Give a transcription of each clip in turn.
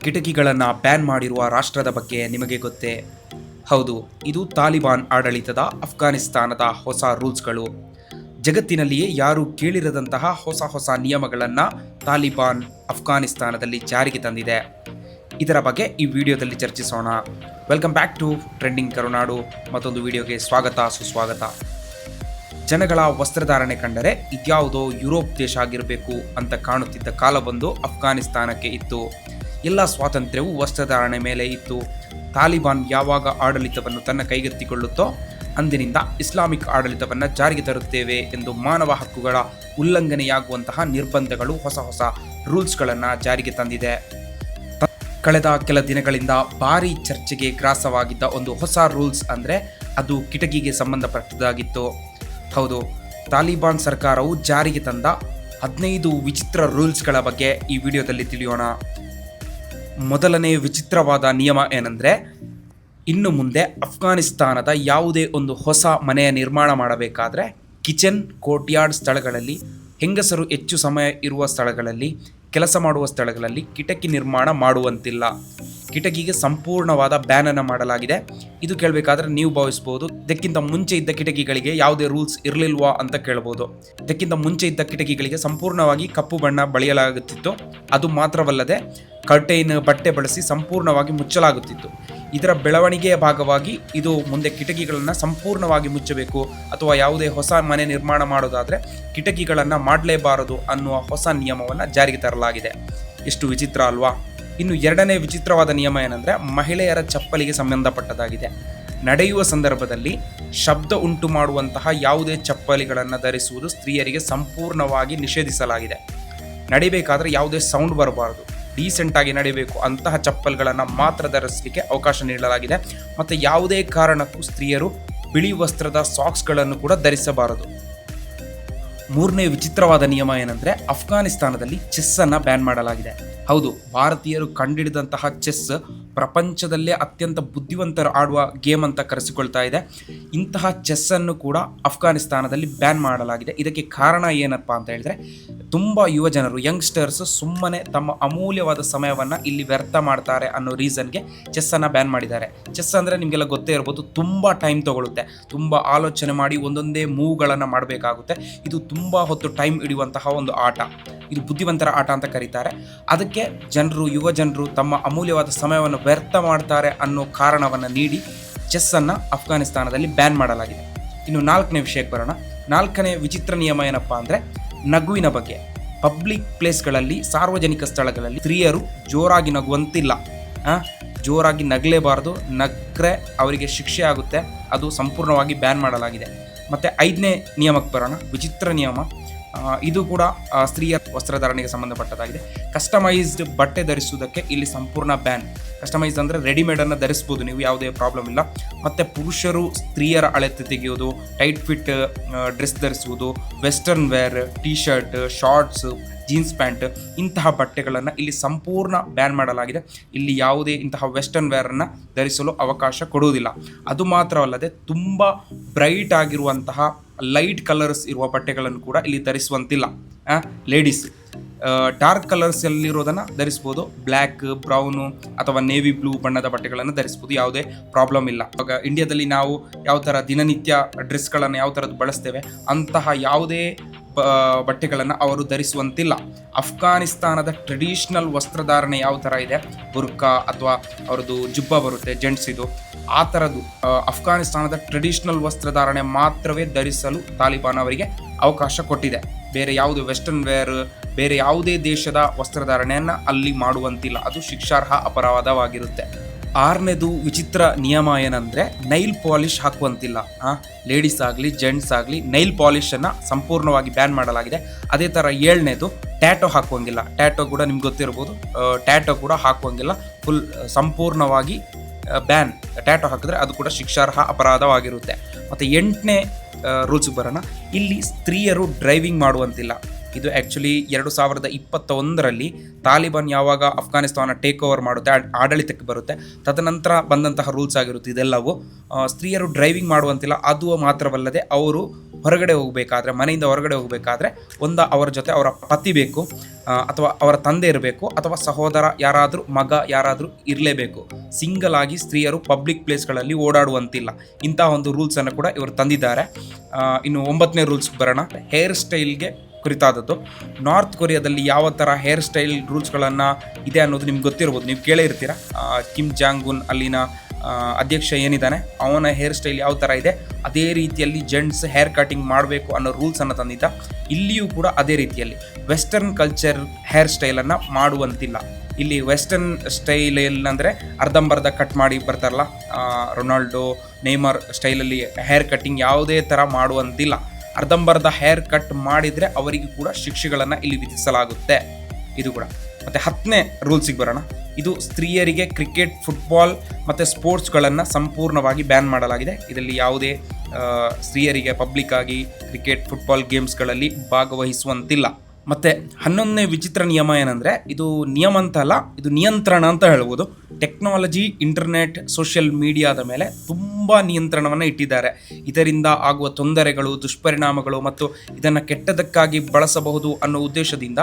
ಕಿಟಕಿಗಳನ್ನು ಬ್ಯಾನ್ ಮಾಡಿರುವ ರಾಷ್ಟ್ರದ ಬಗ್ಗೆ ನಿಮಗೆ ಗೊತ್ತೇ? ಹೌದು, ಇದು ತಾಲಿಬಾನ್ ಆಡಳಿತದ ಅಫ್ಘಾನಿಸ್ತಾನದ ಹೊಸ ರೂಲ್ಸ್ಗಳು. ಜಗತ್ತಿನಲ್ಲಿಯೇ ಯಾರೂ ಕೇಳಿರದಂತಹ ಹೊಸ ಹೊಸ ನಿಯಮಗಳನ್ನು ತಾಲಿಬಾನ್ ಅಫ್ಘಾನಿಸ್ತಾನದಲ್ಲಿ ಜಾರಿಗೆ ತಂದಿದೆ. ಇದರ ಬಗ್ಗೆ ಈ ವಿಡಿಯೋದಲ್ಲಿ ಚರ್ಚಿಸೋಣ. Welcome back to trending Karunadu. ಮತ್ತೊಂದು ವಿಡಿಯೋಗೆ ಸ್ವಾಗತ, ಸುಸ್ವಾಗತ. ಜನಗಳ ವಸ್ತ್ರಧಾರಣೆ ಕಂಡರೆ ಇದ್ಯಾವುದೋ ಯುರೋಪ್ ದೇಶ ಆಗಿರಬೇಕು ಅಂತ ಕಾಣುತ್ತಿದ್ದ ಕಾಲವೊಂದು ಅಫ್ಘಾನಿಸ್ತಾನಕ್ಕೆ ಇತ್ತು. ಎಲ್ಲ ಸ್ವಾತಂತ್ರ್ಯವು ವಸ್ತ್ರಧಾರಣೆ ಮೇಲೆ ಇತ್ತು. ತಾಲಿಬಾನ್ ಯಾವಾಗ ಆಡಳಿತವನ್ನು ತನ್ನ ಕೈಗೆತ್ತಿಕೊಳ್ಳುತ್ತೋ, ಅಂದಿನಿಂದ ಇಸ್ಲಾಮಿಕ್ ಆಡಳಿತವನ್ನು ಜಾರಿಗೆ ತರುತ್ತೇವೆ ಎಂದು ಮಾನವ ಹಕ್ಕುಗಳ ಉಲ್ಲಂಘನೆಯಾಗುವಂತಹ ನಿರ್ಬಂಧಗಳು ಹೊಸ ಹೊಸ ರೂಲ್ಸ್ಗಳನ್ನು ಜಾರಿಗೆ ತಂದಿದೆ. ಕಳೆದ ಕೆಲ ದಿನಗಳಿಂದ ಭಾರಿ ಚರ್ಚೆಗೆ ಗ್ರಾಸವಾಗಿದ್ದ ಒಂದು ಹೊಸ ರೂಲ್ಸ್ ಅಂದರೆ ಅದು ಕಿಟಕಿಗೆ ಸಂಬಂಧಪಟ್ಟದಾಗಿತ್ತು ಹೌದು, ತಾಲಿಬಾನ್ ಸರ್ಕಾರವು ಜಾರಿಗೆ ತಂದ ಹದಿನೈದು ವಿಚಿತ್ರ ರೂಲ್ಸ್ಗಳ ಬಗ್ಗೆ ಈ ವಿಡಿಯೋದಲ್ಲಿ ತಿಳಿಯೋಣ. ಮೊದಲನೇ ವಿಚಿತ್ರವಾದ ನಿಯಮ ಏನಂದರೆ, ಇನ್ನು ಮುಂದೆ ಅಫ್ಘಾನಿಸ್ತಾನದ ಯಾವುದೇ ಒಂದು ಹೊಸ ಮನೆಯ ನಿರ್ಮಾಣ ಮಾಡಬೇಕಾದ್ರೆ ಕಿಚನ್, ಕೋರ್ಟ್ಯಾರ್ಡ್ ಸ್ಥಳಗಳಲ್ಲಿ, ಹೆಂಗಸರು ಹೆಚ್ಚು ಸಮಯ ಇರುವ ಸ್ಥಳಗಳಲ್ಲಿ, ಕೆಲಸ ಮಾಡುವ ಸ್ಥಳಗಳಲ್ಲಿ ಕಿಟಕಿ ನಿರ್ಮಾಣ ಮಾಡುವಂತಿಲ್ಲ. ಕಿಟಕಿಗೆ ಸಂಪೂರ್ಣವಾದ ಬ್ಯಾನನ್ನು ಮಾಡಲಾಗಿದೆ. ಇದು ಕೇಳಬೇಕಾದ್ರೆ ನೀವು ಭಾವಿಸಬಹುದು ಇದಕ್ಕಿಂತ ಮುಂಚೆ ಇದ್ದ ಕಿಟಕಿಗಳಿಗೆ ಯಾವುದೇ ರೂಲ್ಸ್ ಇರಲಿಲ್ವಾ ಅಂತ ಕೇಳಬಹುದು ಇದಕ್ಕಿಂತ ಮುಂಚೆ ಇದ್ದ ಕಿಟಕಿಗಳಿಗೆ ಸಂಪೂರ್ಣವಾಗಿ ಕಪ್ಪು ಬಣ್ಣ ಬಳಿಯಲಾಗುತ್ತಿತ್ತು. ಅದು ಮಾತ್ರವಲ್ಲದೆ ಕರ್ಟೈನ್ ಬಟ್ಟೆ ಬಳಸಿ ಸಂಪೂರ್ಣವಾಗಿ ಮುಚ್ಚಲಾಗುತ್ತಿತ್ತು. ಇದರ ಬೆಳವಣಿಗೆಯ ಭಾಗವಾಗಿ ಇದು ಮುಂದೆ ಕಿಟಕಿಗಳನ್ನು ಸಂಪೂರ್ಣವಾಗಿ ಮುಚ್ಚಬೇಕು ಅಥವಾ ಯಾವುದೇ ಹೊಸ ಮನೆ ನಿರ್ಮಾಣ ಮಾಡೋದಾದರೆ ಕಿಟಕಿಗಳನ್ನು ಮಾಡಲೇಬಾರದು ಅನ್ನುವ ಹೊಸ ನಿಯಮವನ್ನು ಜಾರಿಗೆ ತರಲಾಗಿದೆ. ಎಷ್ಟು ವಿಚಿತ್ರ ಅಲ್ವಾ? ಇನ್ನು ಎರಡನೇ ವಿಚಿತ್ರವಾದ ನಿಯಮ ಏನಂದರೆ ಮಹಿಳೆಯರ ಚಪ್ಪಲಿಗೆ ಸಂಬಂಧಪಟ್ಟದಾಗಿದೆ ನಡೆಯುವ ಸಂದರ್ಭದಲ್ಲಿ ಶಬ್ದ ಉಂಟು ಮಾಡುವಂತಹ ಯಾವುದೇ ಚಪ್ಪಲಿಗಳನ್ನು ಧರಿಸುವುದು ಸ್ತ್ರೀಯರಿಗೆ ಸಂಪೂರ್ಣವಾಗಿ ನಿಷೇಧಿಸಲಾಗಿದೆ. ನಡಿಬೇಕಾದ್ರೆ ಯಾವುದೇ ಸೌಂಡ್ ಬರಬಾರದು. ಡೀಸೆಂಟಾಗಿ ನಡಿಬೇಕು ಅಂತಹ ಚಪ್ಪಲ್ಗಳನ್ನು ಮಾತ್ರ ಧರಿಸಲಿಕ್ಕೆ ಅವಕಾಶ ನೀಡಲಾಗಿದೆ. ಮತ್ತು ಯಾವುದೇ ಕಾರಣಕ್ಕೂ ಸ್ತ್ರೀಯರು ಬಿಳಿ ವಸ್ತ್ರದ ಸಾಕ್ಸ್ಗಳನ್ನು ಕೂಡ ಧರಿಸಬಾರದು. ಮೂರನೇ ವಿಚಿತ್ರವಾದ ನಿಯಮ ಏನಂದ್ರೆ ಅಫ್ಘಾನಿಸ್ತಾನದಲ್ಲಿ ಚೆಸ್ಸನ್ನು ಬ್ಯಾನ್ ಮಾಡಲಾಗಿದೆ. ಹೌದು ಭಾರತೀಯರು ಕಂಡಿಡಿದಂತಹ ಚೆಸ್ ಪ್ರಪಂಚದಲ್ಲೇ ಅತ್ಯಂತ ಬುದ್ಧಿವಂತರು ಆಡುವ ಗೇಮ್ ಅಂತ ಕರೆಸಿಕೊಳ್ತಾ ಇದೆ. ಇಂತಹ ಚೆಸ್ಸನ್ನು ಕೂಡ ಅಫ್ಘಾನಿಸ್ತಾನದಲ್ಲಿ ಬ್ಯಾನ್ ಮಾಡಲಾಗಿದೆ. ಇದಕ್ಕೆ ಕಾರಣ ಏನಪ್ಪ ಅಂತ ಹೇಳಿದ್ರೆ, ತುಂಬ ಯುವ ಜನರು ಯಂಗ್ಸ್ಟರ್ಸ್ ಸುಮ್ಮನೆ ತಮ್ಮ ಅಮೂಲ್ಯವಾದ ಸಮಯವನ್ನು ಇಲ್ಲಿ ವ್ಯರ್ಥ ಮಾಡ್ತಾರೆ ಅನ್ನೋ ರೀಸನ್ಗೆ ಚೆಸ್ಸನ್ನು ಬ್ಯಾನ್ ಮಾಡಿದ್ದಾರೆ. ಚೆಸ್ ಅಂದರೆ ನಿಮಗೆಲ್ಲ ಗೊತ್ತೇ ಇರ್ಬೋದು, ತುಂಬ ಟೈಮ್ ತಗೊಳ್ಳುತ್ತೆ ತುಂಬ ಆಲೋಚನೆ ಮಾಡಿ ಒಂದೊಂದೇ ಮೂವ್ಗಳನ್ನು ಮಾಡಬೇಕಾಗುತ್ತೆ. ಇದು ತುಂಬ ಹೊತ್ತು ಟೈಮ್ ಹಿಡಿಯುವಂತಹ ಒಂದು ಆಟ. ಇದು ಬುದ್ಧಿವಂತರ ಆಟ ಅಂತ ಕರೀತಾರೆ. ಅದಕ್ಕೆ ಜನರು, ಯುವ ಜನರು ತಮ್ಮ ಅಮೂಲ್ಯವಾದ ಸಮಯವನ್ನು ವ್ಯರ್ಥ ಮಾಡ್ತಾರೆ ಅನ್ನೋ ಕಾರಣವನ್ನು ನೀಡಿ ಚೆಸ್ಸನ್ನು ಅಫ್ಘಾನಿಸ್ತಾನದಲ್ಲಿ ಬ್ಯಾನ್ ಮಾಡಲಾಗಿದೆ. ಇನ್ನು ನಾಲ್ಕನೇ ವಿಷಯಕ್ಕೆ ಬರೋಣ. ನಾಲ್ಕನೇ ವಿಚಿತ್ರ ನಿಯಮ ಏನಪ್ಪ ಅಂದರೆ ನಗುವಿನ ಬಗ್ಗೆ. ಪಬ್ಲಿಕ್ ಪ್ಲೇಸ್ಗಳಲ್ಲಿ ಸಾರ್ವಜನಿಕ ಸ್ಥಳಗಳಲ್ಲಿ ಸ್ತ್ರೀಯರು ಜೋರಾಗಿ ನಗುವಂತಿಲ್ಲ. ಜೋರಾಗಿ ನಗಲೇಬಾರದು, ನಗ್ರೆ ಅವರಿಗೆ ಶಿಕ್ಷೆ ಆಗುತ್ತೆ, ಅದು ಸಂಪೂರ್ಣವಾಗಿ ಬ್ಯಾನ್ ಮಾಡಲಾಗಿದೆ. ಮತ್ತು ಐದನೇ ನಿಯಮಕ್ಕೆ ಬರೋಣ. ವಿಚಿತ್ರ ನಿಯಮ. ಇದು ಕೂಡ ಸ್ತ್ರೀಯ ವಸ್ತ್ರಧಾರಣೆಗೆ ಸಂಬಂಧಪಟ್ಟದಾಗಿದೆ. ಕಸ್ಟಮೈಸ್ಡ್ ಬಟ್ಟೆ ಧರಿಸುವುದಕ್ಕೆ ಇಲ್ಲಿ ಸಂಪೂರ್ಣ ಬ್ಯಾನ್ ಕಸ್ಟಮೈಸ್ ಅಂದರೆ ರೆಡಿಮೇಡನ್ನು ಧರಿಸ್ಬೋದು. ನೀವು ಯಾವುದೇ ಪ್ರಾಬ್ಲಮ್ ಇಲ್ಲ. ಮತ್ತು ಪುರುಷರು ಸ್ತ್ರೀಯರ ಅಳತೆ ತೆಗೆಯೋದು ಟೈಟ್ ಫಿಟ್ ಡ್ರೆಸ್ ಧರಿಸುವುದು western wear T shirt shorts jeans pant ಇಂತಹ ಬಟ್ಟೆಗಳನ್ನು ಇಲ್ಲಿ ಸಂಪೂರ್ಣ ಬ್ಯಾನ್ ಮಾಡಲಾಗಿದೆ. ಇಲ್ಲಿ ಯಾವುದೇ ಇಂತಹ ವೆಸ್ಟರ್ನ್ ವೇರನ್ನು ಧರಿಸಲು ಅವಕಾಶ ಕೊಡುವುದಿಲ್ಲ. ಅದು ಮಾತ್ರವಲ್ಲದೆ ತುಂಬ ಬ್ರೈಟ್ ಆಗಿರುವಂತಹ ಲೈಟ್ ಕಲರ್ಸ್ ಇರುವ ಬಟ್ಟೆಗಳನ್ನು ಕೂಡ ಇಲ್ಲಿ ಧರಿಸುವಂತಿಲ್ಲ. ಲೇಡೀಸ್ ಡಾರ್ಕ್ ಕಲರ್ಸ್ ಅಲ್ಲಿರೋದನ್ನ ಧರಿಸ್ಬೋದು. ಬ್ಲ್ಯಾಕ್ ಬ್ರೌನು ಅಥವಾ ನೇವಿ ಬ್ಲೂ ಬಣ್ಣದ ಬಟ್ಟೆಗಳನ್ನು ಧರಿಸ್ಬೋದು. ಯಾವುದೇ ಪ್ರಾಬ್ಲಮ್ ಇಲ್ಲ. ಇವಾಗ ಇಂಡಿಯಾದಲ್ಲಿ ನಾವು ಯಾವ ಥರ ದಿನನಿತ್ಯ ಡ್ರೆಸ್ಗಳನ್ನು ಯಾವ ಥರದ್ದು ಬಳಸ್ತೇವೆ, ಅಂತಹ ಯಾವುದೇ ಬಟ್ಟೆಗಳನ್ನು ಅವರು ಧರಿಸುವಂತಿಲ್ಲ. ಅಫ್ಘಾನಿಸ್ತಾನದ ಟ್ರೆಡಿಷನಲ್ ವಸ್ತ್ರಧಾರಣೆ ಯಾವ ಥರ ಇದೆ? ಬುರ್ಕಾ ಅಥವಾ ಅವರದ್ದು ಜುಬ್ಬ ಬರುತ್ತೆ ಜೆಂಟ್ಸ್ ಇದು. ಆ ಥರದ್ದು ಅಫ್ಘಾನಿಸ್ತಾನದ ಟ್ರೆಡಿಷನಲ್ ವಸ್ತ್ರಧಾರಣೆ ಮಾತ್ರವೇ ಧರಿಸಲು ತಾಲಿಬಾನ್ ಅವರಿಗೆ ಅವಕಾಶ ಕೊಟ್ಟಿದೆ. ಬೇರೆ ಯಾವುದು ವೆಸ್ಟರ್ನ್ ವೇರ್ ಬೇರೆ ಯಾವುದೇ ದೇಶದ ವಸ್ತ್ರಧಾರಣೆಯನ್ನು ಅಲ್ಲಿ ಮಾಡುವಂತಿಲ್ಲ. ಅದು ಶಿಕ್ಷಾರ್ಹ ಅಪರಾಧವಾಗಿರುತ್ತೆ. ಆರನೇದು ವಿಚಿತ್ರ ನಿಯಮ ಏನಂದರೆ ನೈಲ್ ಪಾಲಿಷ್ ಹಾಕುವಂತಿಲ್ಲ. ಲೇಡೀಸ್ ಆಗಲಿ ಜೆಂಟ್ಸ್ ಆಗಲಿ ನೈಲ್ ಪಾಲಿಷನ್ನು ಸಂಪೂರ್ಣವಾಗಿ ಬ್ಯಾನ್ ಮಾಡಲಾಗಿದೆ. ಅದೇ ಥರ ಏಳನೇದು ಟ್ಯಾಟೋ ಹಾಕುವಂಗಿಲ್ಲ. ಟ್ಯಾಟೋ ಕೂಡ ನಿಮ್ಗೆ ಗೊತ್ತಿರ್ಬೋದು. ಟ್ಯಾಟೋ ಕೂಡ ಹಾಕುವಂಗಿಲ್ಲ. ಫುಲ್ ಸಂಪೂರ್ಣವಾಗಿ ಬ್ಯಾನ್ ಟ್ಯಾಟೋ ಹಾಕಿದ್ರೆ ಅದು ಕೂಡ ಶಿಕ್ಷಾರ್ಹ ಅಪರಾಧವಾಗಿರುತ್ತೆ. ಮತ್ತು ಎಂಟನೇ ರೂಲ್ಸ್ ಬರೋಣ. ಇಲ್ಲಿ ಸ್ತ್ರೀಯರು ಡ್ರೈವಿಂಗ್ ಮಾಡುವಂತಿಲ್ಲ. ಇದು ಆ್ಯಕ್ಚುಲಿ ಎರಡು ಸಾವಿರದ ಇಪ್ಪತ್ತೊಂದರಲ್ಲಿ ತಾಲಿಬಾನ್ ಯಾವಾಗ ಅಫ್ಘಾನಿಸ್ತಾನ ಟೇಕ್ ಓವರ್ ಮಾಡುತ್ತೆ ಆಡಳಿತಕ್ಕೆ ಬರುತ್ತೆ, ತದನಂತರ ಬಂದಂತಹ ರೂಲ್ಸ್ ಆಗಿರುತ್ತೆ ಇದೆಲ್ಲವೂ. ಸ್ತ್ರೀಯರು ಡ್ರೈವಿಂಗ್ ಮಾಡುವಂತಿಲ್ಲ, ಅದು ಮಾತ್ರವಲ್ಲದೆ ಅವರು ಹೊರಗಡೆ ಹೋಗಬೇಕಾದ್ರೆ, ಮನೆಯಿಂದ ಹೊರಗಡೆ ಹೋಗಬೇಕಾದ್ರೆ ಒಂದು ಅವರ ಜೊತೆ ಅವರ ಪತಿ ಬೇಕು ಅಥವಾ ಅವರ ತಂದೆ ಇರಬೇಕು, ಅಥವಾ ಸಹೋದರ ಯಾರಾದರೂ, ಮಗ ಯಾರಾದರೂ ಇರಲೇಬೇಕು. ಸಿಂಗಲ್ ಆಗಿ ಸ್ತ್ರೀಯರು ಪಬ್ಲಿಕ್ ಪ್ಲೇಸ್ಗಳಲ್ಲಿ ಓಡಾಡುವಂತಿಲ್ಲ. ಇಂತಹ ಒಂದು ರೂಲ್ಸನ್ನು ಕೂಡ ಇವರು ತಂದಿದ್ದಾರೆ. ಇನ್ನು ಒಂಬತ್ತನೇ ರೂಲ್ಸ್ ಬರೋಣ. ಹೇರ್ ಸ್ಟೈಲ್ಗೆ ಕುರಿತಾದದ್ದು. ನಾರ್ತ್ ಕೊರಿಯಾದಲ್ಲಿ ಯಾವ ಥರ ಹೇರ್ ಸ್ಟೈಲ್ ರೂಲ್ಸ್ಗಳನ್ನು ಇದೆ ಅನ್ನೋದು ನಿಮ್ಗೆ ಗೊತ್ತಿರ್ಬೋದು. ನೀವು ಕೇಳೇ ಇರ್ತೀರ? ಕಿಮ್ ಜಾಂಗುನ್ ಅಲ್ಲಿನ ಅಧ್ಯಕ್ಷ ಏನಿದ್ದಾನೆ, ಅವನ ಹೇರ್ ಸ್ಟೈಲ್ ಯಾವ ಥರ ಇದೆ, ಅದೇ ರೀತಿಯಲ್ಲಿ ಜೆಂಟ್ಸ್ ಹೇರ್ ಕಟಿಂಗ್ ಮಾಡಬೇಕು ಅನ್ನೋ ರೂಲ್ಸನ್ನು ತಂದಿದ್ದ. ಇಲ್ಲಿಯೂ ಕೂಡ ಅದೇ ರೀತಿಯಲ್ಲಿ ವೆಸ್ಟರ್ನ್ ಕಲ್ಚರ್ ಹೇರ್ ಸ್ಟೈಲನ್ನು ಮಾಡುವಂತಿಲ್ಲ. ಇಲ್ಲಿ ವೆಸ್ಟರ್ನ್ ಸ್ಟೈಲ್ ಅಂದರೆ ಅರ್ಧಂಬರ್ಧ ಕಟ್ ಮಾಡಿ ಬರ್ತಾರಲ್ಲ ರೊನಾಲ್ಡೋ ನೇಮರ್ ಸ್ಟೈಲಲ್ಲಿ ಹೇರ್ ಕಟ್ಟಿಂಗ್ ಯಾವುದೇ ಥರ ಮಾಡುವಂತಿಲ್ಲ. ಅರ್ಧಂಬರ್ಧ ಹೇರ್ ಕಟ್ ಮಾಡಿದರೆ ಅವರಿಗೆ ಕೂಡ ಶಿಕ್ಷೆಗಳನ್ನು ಇಲ್ಲಿ ವಿಧಿಸಲಾಗುತ್ತೆ. ಇದು ಕೂಡ. ಮತ್ತು ಹತ್ತನೇ ರೂಲ್ಸಿಗೆ ಬರೋಣ. ಇದು ಸ್ತ್ರೀಯರಿಗೆ ಕ್ರಿಕೆಟ್ ಫುಟ್ಬಾಲ್ ಮತ್ತು ಸ್ಪೋರ್ಟ್ಸ್ಗಳನ್ನು ಸಂಪೂರ್ಣವಾಗಿ ಬ್ಯಾನ್ ಮಾಡಲಾಗಿದೆ. ಇದರಲ್ಲಿ ಯಾವುದೇ ಸ್ತ್ರೀಯರಿಗೆ ಪಬ್ಲಿಕ್ ಆಗಿ ಕ್ರಿಕೆಟ್ ಫುಟ್ಬಾಲ್ ಗೇಮ್ಸ್ಗಳಲ್ಲಿ ಭಾಗವಹಿಸುವಂತಿಲ್ಲ. ಮತ್ತು ಹನ್ನೊಂದನೇ ವಿಚಿತ್ರ ನಿಯಮ ಏನಂದರೆ, ಇದು ನಿಯಮ ಅಂತ ಅಲ್ಲ, ಇದು ನಿಯಂತ್ರಣ ಅಂತ ಹೇಳ್ಬೋದು. ಟೆಕ್ನಾಲಜಿ, ಇಂಟರ್ನೆಟ್, ಸೋಷಿಯಲ್ ಮೀಡಿಯಾದ ಮೇಲೆ ತುಂಬ ನಿಯಂತ್ರಣವನ್ನು ಇಟ್ಟಿದ್ದಾರೆ. ಇದರಿಂದ ಆಗುವ ತೊಂದರೆಗಳು, ದುಷ್ಪರಿಣಾಮಗಳು ಮತ್ತು ಇದನ್ನು ಕೆಟ್ಟದಕ್ಕಾಗಿ ಬಳಸಬಹುದು ಅನ್ನೋ ಉದ್ದೇಶದಿಂದ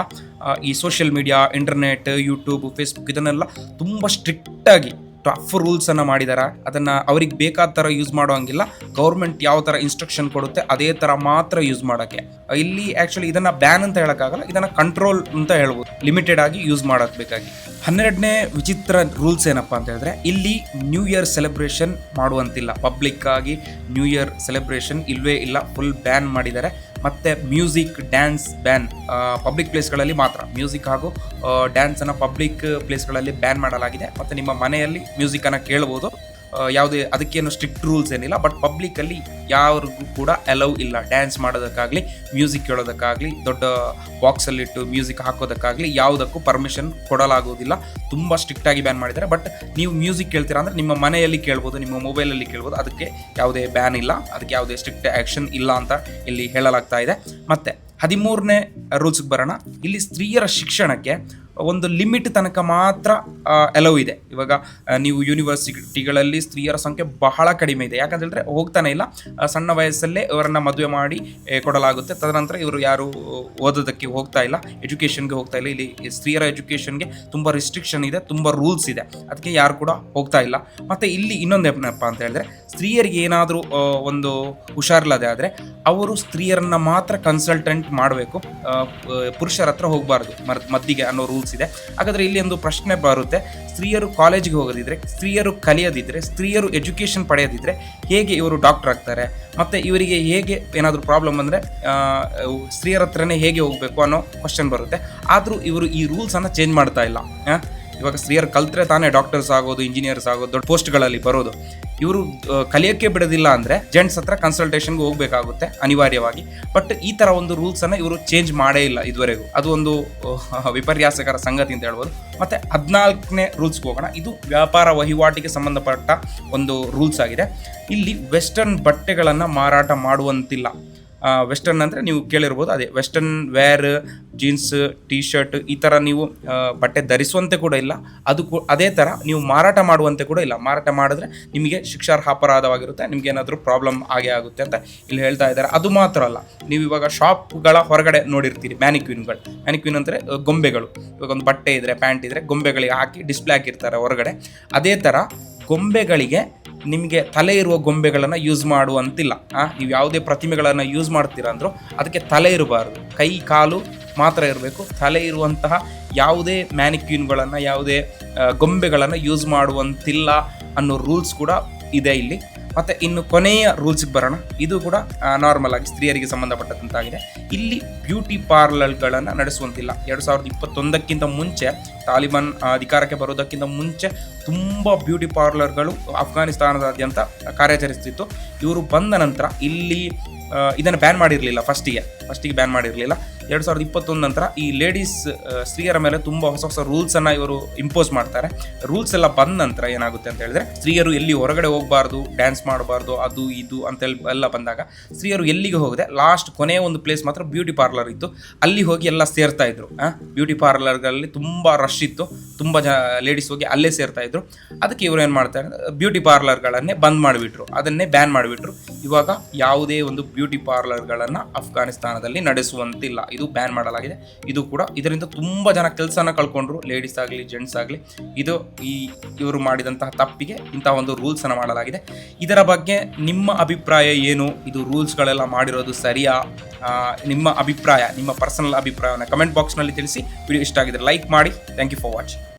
ಈ social media, internet, YouTube, Facebook ಇದನ್ನೆಲ್ಲ ತುಂಬ ಸ್ಟ್ರಿಕ್ಟಾಗಿ ಟಫ್ ರೂಲ್ಸನ್ನು ಮಾಡಿದ್ದಾರೆ ಅದನ್ನ ಅವ್ರಿಗೆ ಬೇಕಾದ ತರ ಯೂಸ್ ಮಾಡೋಂಗಿಲ್ಲ ಗೌರ್ಮೆಂಟ್ ಯಾವ ತರ ಇನ್ಸ್ಟ್ರಕ್ಷನ್ ಕೊಡುತ್ತೆ, ಅದೇ ತರ ಮಾತ್ರ ಯೂಸ್ ಮಾಡೋಕ್ಕೆ. ಇಲ್ಲಿ ಆಕ್ಚುಲಿ ಇದನ್ನ ಬ್ಯಾನ್ ಅಂತ ಹೇಳೋಕ್ಕಾಗಲ್ಲ, ಇದನ್ನ ಕಂಟ್ರೋಲ್ ಅಂತ ಹೇಳ್ಬೋದು. ಲಿಮಿಟೆಡ್ ಆಗಿ ಯೂಸ್ ಮಾಡಬೇಕಾಗಿ ಬೇಕಾಗಿ. ಹನ್ನೆರಡನೇ ವಿಚಿತ್ರ ರೂಲ್ಸ್ ಏನಪ್ಪ ಅಂತ ಹೇಳಿದ್ರೆ, ಇಲ್ಲಿ ನ್ಯೂ ಇಯರ್ ಸೆಲೆಬ್ರೇಷನ್ ಮಾಡುವಂತಿಲ್ಲ. ಪಬ್ಲಿಕ್ ಆಗಿ ನ್ಯೂ ಇಯರ್ ಸೆಲೆಬ್ರೇಷನ್ ಇಲ್ವೇ ಇಲ್ಲ ಫುಲ್ ಬ್ಯಾನ್ ಮಾಡಿದ್ದಾರೆ ಮತ್ತು ಮ್ಯೂಸಿಕ್, ಡ್ಯಾನ್ಸ್, ಬ್ಯಾನ್ ಪಬ್ಲಿಕ್ ಪ್ಲೇಸ್ಗಳಲ್ಲಿ ಮಾತ್ರ. ಮ್ಯೂಸಿಕ್ ಹಾಗೂ ಡ್ಯಾನ್ಸನ್ನು ಪಬ್ಲಿಕ್ ಪ್ಲೇಸ್ಗಳಲ್ಲಿ ಬ್ಯಾನ್ ಮಾಡಲಾಗಿದೆ. ಮತ್ತು ನಿಮ್ಮ ಮನೆಯಲ್ಲಿ ಮ್ಯೂಸಿಕನ್ನು ಕೇಳ್ಬೋದು. ಯಾವುದೇ, ಅದಕ್ಕೇನು ಸ್ಟ್ರಿಕ್ಟ್ ರೂಲ್ಸ್ ಏನಿಲ್ಲ ಬಟ್ ಪಬ್ಲಿಕಲ್ಲಿ ಯಾರಿಗೂ ಕೂಡ ಅಲೌ ಇಲ್ಲ ಡ್ಯಾನ್ಸ್ ಮಾಡೋದಕ್ಕಾಗಲಿ ಮ್ಯೂಸಿಕ್ ಕೇಳೋದಕ್ಕಾಗಲಿ, ದೊಡ್ಡ ಬಾಕ್ಸಲ್ಲಿಟ್ಟು ಮ್ಯೂಸಿಕ್ ಹಾಕೋದಕ್ಕಾಗಲಿ, ಯಾವುದಕ್ಕೂ ಪರ್ಮಿಷನ್ ಕೊಡಲಾಗುವುದಿಲ್ಲ. ತುಂಬ ಸ್ಟ್ರಿಕ್ಟಾಗಿ ಬ್ಯಾನ್ ಮಾಡಿದ್ದಾರೆ ಬಟ್ ನೀವು ಮ್ಯೂಸಿಕ್ ಕೇಳ್ತೀರಾ ಅಂದರೆ ನಿಮ್ಮ ಮನೆಯಲ್ಲಿ ಕೇಳ್ಬೋದು, ನಿಮ್ಮ ಮೊಬೈಲಲ್ಲಿ ಕೇಳ್ಬೋದು, ಅದಕ್ಕೆ ಯಾವುದೇ ಬ್ಯಾನ್ ಇಲ್ಲ, ಅದಕ್ಕೆ ಯಾವುದೇ ಸ್ಟ್ರಿಕ್ಟ್ ಆ್ಯಕ್ಷನ್ ಇಲ್ಲ ಅಂತ ಇಲ್ಲಿ ಹೇಳಲಾಗ್ತಾ ಇದೆ. ಮತ್ತು ಹದಿಮೂರನೇ ರೂಲ್ಸ್ಗೆ ಬರೋಣ. ಇಲ್ಲಿ ಸ್ತ್ರೀಯರ ಶಿಕ್ಷಣಕ್ಕೆ ಒಂದು ಲಿಮಿಟ್ ತನಕ ಮಾತ್ರ ಎಲೋ ಇದೆ. ಇವಾಗ ನೀವು ಯೂನಿವರ್ಸಿಟಿಗಳಲ್ಲಿ ಸ್ತ್ರೀಯರ ಸಂಖ್ಯೆ ಬಹಳ ಕಡಿಮೆ ಇದೆ. ಯಾಕಂತ ಹೇಳಿದ್ರೆ ಹೋಗ್ತಾನೆ ಇಲ್ಲ. ಸಣ್ಣ ವಯಸ್ಸಲ್ಲೇ ಇವರನ್ನ ಮದುವೆ ಮಾಡಿ ಕೊಡಲಾಗುತ್ತೆ. ತದನಂತರ ಇವರು ಯಾರು ಓದೋದಕ್ಕೆ ಹೋಗ್ತಾ ಇಲ್ಲ ಎಜುಕೇಷನ್ಗೆ ಹೋಗ್ತಾ ಇಲ್ಲ. ಇಲ್ಲಿ ಸ್ತ್ರೀಯರ ಎಜುಕೇಷನ್ಗೆ ತುಂಬ ರಿಸ್ಟ್ರಿಕ್ಷನ್ ಇದೆ, ತುಂಬ ರೂಲ್ಸ್ ಇದೆ. ಅದಕ್ಕೆ ಯಾರು ಕೂಡ ಹೋಗ್ತಾ ಇಲ್ಲ. ಮತ್ತು ಇಲ್ಲಿ ಇನ್ನೊಂದು ಏನಪ್ಪ ಅಂತ ಹೇಳಿದ್ರೆ ಸ್ತ್ರೀಯರಿಗೆ ಏನಾದರೂ ಒಂದು ಹುಷಾರಿಲ್ಲದೆ ಆದರೆ ಅವರು ಸ್ತ್ರೀಯರನ್ನ ಮಾತ್ರ ಕನ್ಸಲ್ಟೆಂಟ್ ಮಾಡಬೇಕು. ಪುರುಷರ ಹತ್ರ ಹೋಗಬಾರ್ದು ಮದ್ದಿಗೆ ಅನ್ನೋ ರೂಲ್ಸ್ ಇದೆ. ಹಾಗಾದರೆ ಇಲ್ಲಿ ಒಂದು ಪ್ರಶ್ನೆ ಬರುತ್ತೆ. ಸ್ತ್ರೀಯರು ಕಾಲೇಜಿಗೆ ಹೋಗೋದಿದ್ರೆ, ಸ್ತ್ರೀಯರು ಕಲಿಯೋದಿದ್ರೆ, ಸ್ತ್ರೀಯರು ಎಜುಕೇಷನ್ ಪಡೆಯೋದಿದ್ರೆ ಹೇಗೆ ಇವರು ಡಾಕ್ಟರ್ ಆಗ್ತಾರೆ? ಮತ್ತು ಇವರಿಗೆ ಹೇಗೆ ಏನಾದರೂ ಪ್ರಾಬ್ಲಮ್ ಅಂದರೆ ಸ್ತ್ರೀಯರ ಹತ್ರನೇ ಹೇಗೆ ಹೋಗಬೇಕು ಅನ್ನೋ ಕ್ವಶನ್ ಬರುತ್ತೆ. ಆದರೂ ಇವರು ಈ ರೂಲ್ಸನ್ನು ಚೇಂಜ್ ಮಾಡ್ತಾ ಇಲ್ಲ? ಇವಾಗ ಸ್ತ್ರೀಯರು ಕಲ್ತ್ರೆ ತಾನೇ ಡಾಕ್ಟರ್ಸ್ ಆಗೋದು ಇಂಜಿನಿಯರ್ಸ್ ಆಗೋದು, ದೊಡ್ಡ ಪೋಸ್ಟ್ಗಳಲ್ಲಿ ಬರೋದು. ಇವರು ಕಲಿಯೋಕ್ಕೆ ಬಿಡೋದಿಲ್ಲ ಅಂದರೆ ಜೆಂಟ್ಸ್ ಹತ್ರ ಕನ್ಸಲ್ಟೇಷನ್ಗೆ ಹೋಗಬೇಕಾಗುತ್ತೆ ಅನಿವಾರ್ಯವಾಗಿ. ಬಟ್ ಈ ಥರ ಒಂದು ರೂಲ್ಸನ್ನು ಇವರು ಚೇಂಜ್ ಮಾಡೇ ಇಲ್ಲ ಇದುವರೆಗೂ. ಅದು ಒಂದು ವಿಪರ್ಯಾಸಕರ ಸಂಗತಿ ಅಂತ ಹೇಳ್ಬೋದು. ಮತ್ತು ಹದಿನಾಲ್ಕನೇ ರೂಲ್ಸ್ಗೆ ಹೋಗೋಣ. ಇದು ವ್ಯಾಪಾರ ವಹಿವಾಟಿಗೆ ಸಂಬಂಧಪಟ್ಟ ಒಂದು ರೂಲ್ಸ್ ಆಗಿದೆ. ಇಲ್ಲಿ ವೆಸ್ಟರ್ನ್ ಬಟ್ಟೆಗಳನ್ನು ಮಾರಾಟ ಮಾಡುವಂತಿಲ್ಲ. ವೆಸ್ಟರ್ನ್ ಅಂದರೆ ನೀವು ಕೇಳಿರ್ಬೋದು. ಅದೇ western wear jeans T shirt ಈ ಥರ ನೀವು ಬಟ್ಟೆ ಧರಿಸುವಂತೆ ಕೂಡ ಇಲ್ಲ. ಅದು ಅದೇ ಥರ ನೀವು ಮಾರಾಟ ಮಾಡುವಂತೆ ಕೂಡ ಇಲ್ಲ. ಮಾರಾಟ ಮಾಡಿದ್ರೆ ನಿಮಗೆ ಶಿಕ್ಷಾರ್ಹ ಅಪರಾಧವಾಗಿರುತ್ತೆ ನಿಮ್ಗೆ ಏನಾದರೂ ಪ್ರಾಬ್ಲಮ್ ಆಗೇ ಆಗುತ್ತೆ ಅಂತ ಇಲ್ಲಿ ಹೇಳ್ತಾ ಇದ್ದಾರೆ. ಅದು ಮಾತ್ರ ಅಲ್ಲ. ನೀವು ಇವಾಗ ಶಾಪ್ಗಳ ಹೊರಗಡೆ ನೋಡಿರ್ತೀರಿ ಮ್ಯಾನಿಕ್ವಿನ್ಗಳು ಮ್ಯಾನಿಕ್ಯೂನ್ ಅಂದರೆ ಗೊಂಬೆಗಳು. ಇವಾಗ ಒಂದು ಬಟ್ಟೆ ಇದ್ದರೆ ಪ್ಯಾಂಟ್ ಇದ್ದರೆ ಗೊಂಬೆಗಳಿಗೆ ಹಾಕಿ ಡಿಸ್ಪ್ಲೇ ಹಾಕಿರ್ತಾರೆ ಹೊರಗಡೆ. ಅದೇ ಥರ ಗೊಂಬೆಗಳಿಗೆ ನಿಮಗೆ ತಲೆ ಇರುವ ಗೊಂಬೆಗಳನ್ನು ಯೂಸ್ ಮಾಡುವಂತಿಲ್ಲ. ನೀವು ಯಾವುದೇ ಪ್ರತಿಮೆಗಳನ್ನು ಯೂಸ್ ಮಾಡ್ತೀರಾ ಅಂದರೂ ಅದಕ್ಕೆ ತಲೆ ಇರಬಾರ್ದು. ಕೈ, ಕಾಲು ಮಾತ್ರ ಇರಬೇಕು. ತಲೆ ಇರುವಂತಹ ಯಾವುದೇ ಮ್ಯಾನಿಕ್ಯೂನ್ಗಳನ್ನು ಯಾವುದೇ ಗೊಂಬೆಗಳನ್ನು ಯೂಸ್ ಮಾಡುವಂತಿಲ್ಲ ಅನ್ನೋ ರೂಲ್ಸ್ ಕೂಡ ಇದೆ ಇಲ್ಲಿ. ಮತ್ತು ಇನ್ನು ಕೊನೆಯ ರೂಲ್ಸ್ಗೆ ಬರೋಣ. ಇದು ಕೂಡ ನಾರ್ಮಲ್ ಆಗಿ ಸ್ತ್ರೀಯರಿಗೆ ಸಂಬಂಧಪಟ್ಟಂತಾಗಿದೆ. ಇಲ್ಲಿ ಬ್ಯೂಟಿ ಪಾರ್ಲರ್ಗಳನ್ನು ನಡೆಸುವಂತಿಲ್ಲ. ಎರಡು ಸಾವಿರದ ಇಪ್ಪತ್ತೊಂದಕ್ಕಿಂತ ಮುಂಚೆ, ತಾಲಿಬಾನ್ ಅಧಿಕಾರಕ್ಕೆ ಬರೋದಕ್ಕಿಂತ ಮುಂಚೆ ತುಂಬ ಬ್ಯೂಟಿ ಪಾರ್ಲರ್ಗಳು ಅಫ್ಘಾನಿಸ್ತಾನದಾದ್ಯಂತ ಕಾರ್ಯಾಚರಿಸ್ತಿತ್ತು. ಇವರು ಬಂದ ನಂತರ ಇಲ್ಲಿ ಇದನ್ನು ಬ್ಯಾನ್ ಮಾಡಿರಲಿಲ್ಲ ಫಸ್ಟಿಗೆ ಫಸ್ಟಿಗೆ ಬ್ಯಾನ್ ಮಾಡಿರಲಿಲ್ಲ. ಎರಡು ಸಾವಿರದ ಇಪ್ಪತ್ತೊಂದು ನಂತರ ಈ ಲೇಡೀಸ್ ಸ್ತ್ರೀಯರ ಮೇಲೆ ತುಂಬ ಹೊಸ ಹೊಸ ರೂಲ್ಸನ್ನು ಇವರು ಇಂಪೋಸ್ ಮಾಡ್ತಾರೆ. ರೂಲ್ಸ್ ಎಲ್ಲ ಬಂದ ನಂತರ ಏನಾಗುತ್ತೆ ಅಂತ ಹೇಳಿದ್ರೆ, ಸ್ತ್ರೀಯರು ಎಲ್ಲಿ ಹೊರಗಡೆ ಹೋಗಬಾರ್ದು ಡ್ಯಾನ್ಸ್ ಮಾಡಬಾರ್ದು, ಅದು ಇದು ಅಂತ ಎಲ್ಲ ಬಂದಾಗ ಸ್ತ್ರೀಯರು ಎಲ್ಲಿಗೆ ಹೋಗಿದೆ ಲಾಸ್ಟ್ ಕೊನೆಯ ಒಂದು ಪ್ಲೇಸ್ ಮಾತ್ರ ಬ್ಯೂಟಿ ಪಾರ್ಲರ್ ಇತ್ತು. ಅಲ್ಲಿ ಹೋಗಿ ಎಲ್ಲ ಸೇರ್ತಾ ಇದ್ರು. ಬ್ಯೂಟಿ ಪಾರ್ಲರ್ಗಳಲ್ಲಿ ತುಂಬ ರಶ್ ಇತ್ತು. ತುಂಬ ಜನ ಲೇಡೀಸ್ ಹೋಗಿ ಅಲ್ಲೇ ಸೇರ್ತಾ ಇದ್ರು. ಅದಕ್ಕೆ ಇವರು ಏನು ಮಾಡ್ತಾರೆ ಬ್ಯೂಟಿ ಪಾರ್ಲರ್ಗಳನ್ನೇ ಬಂದ್ ಮಾಡಿಬಿಟ್ರು. ಅದನ್ನೇ ಬ್ಯಾನ್ ಮಾಡಿಬಿಟ್ರು. ಇವಾಗ ಯಾವುದೇ ಒಂದು ಬ್ಯೂಟಿ ಪಾರ್ಲರ್ಗಳನ್ನು ಅಫ್ಘಾನಿಸ್ತಾನದಲ್ಲಿ ನಡೆಸುವಂತಿಲ್ಲ. ಇದು ಬ್ಯಾನ್ ಮಾಡಲಾಗಿದೆ. ಇದು ಕೂಡ ಇದರಿಂದ ತುಂಬ ಜನ ಕೆಲಸನ ಕಳ್ಕೊಂಡ್ರು. ಲೇಡೀಸ್ ಆಗಲಿ ಜೆಂಟ್ಸ್ ಆಗಲಿ. ಇದು ಈ ಇವರು ಮಾಡಿದಂತಹ ತಪ್ಪಿಗೆ ಇಂತಹ ಒಂದು ರೂಲ್ಸನ್ನು ಮಾಡಲಾಗಿದೆ. ಇದರ ಬಗ್ಗೆ ನಿಮ್ಮ ಅಭಿಪ್ರಾಯ ಏನು? ಇದು ರೂಲ್ಸ್ಗಳೆಲ್ಲ ಮಾಡಿರೋದು ಸರಿಯಾ? ನಿಮ್ಮ ಅಭಿಪ್ರಾಯ, ನಿಮ್ಮ ಪರ್ಸನಲ್ ಅಭಿಪ್ರಾಯವನ್ನು ಕಮೆಂಟ್ ಬಾಕ್ಸ್ನಲ್ಲಿ ತಿಳಿಸಿ. ವಿಡಿಯೋ ಇಷ್ಟ ಆಗಿದ್ರೆ ಲೈಕ್ ಮಾಡಿ. Thank you for watching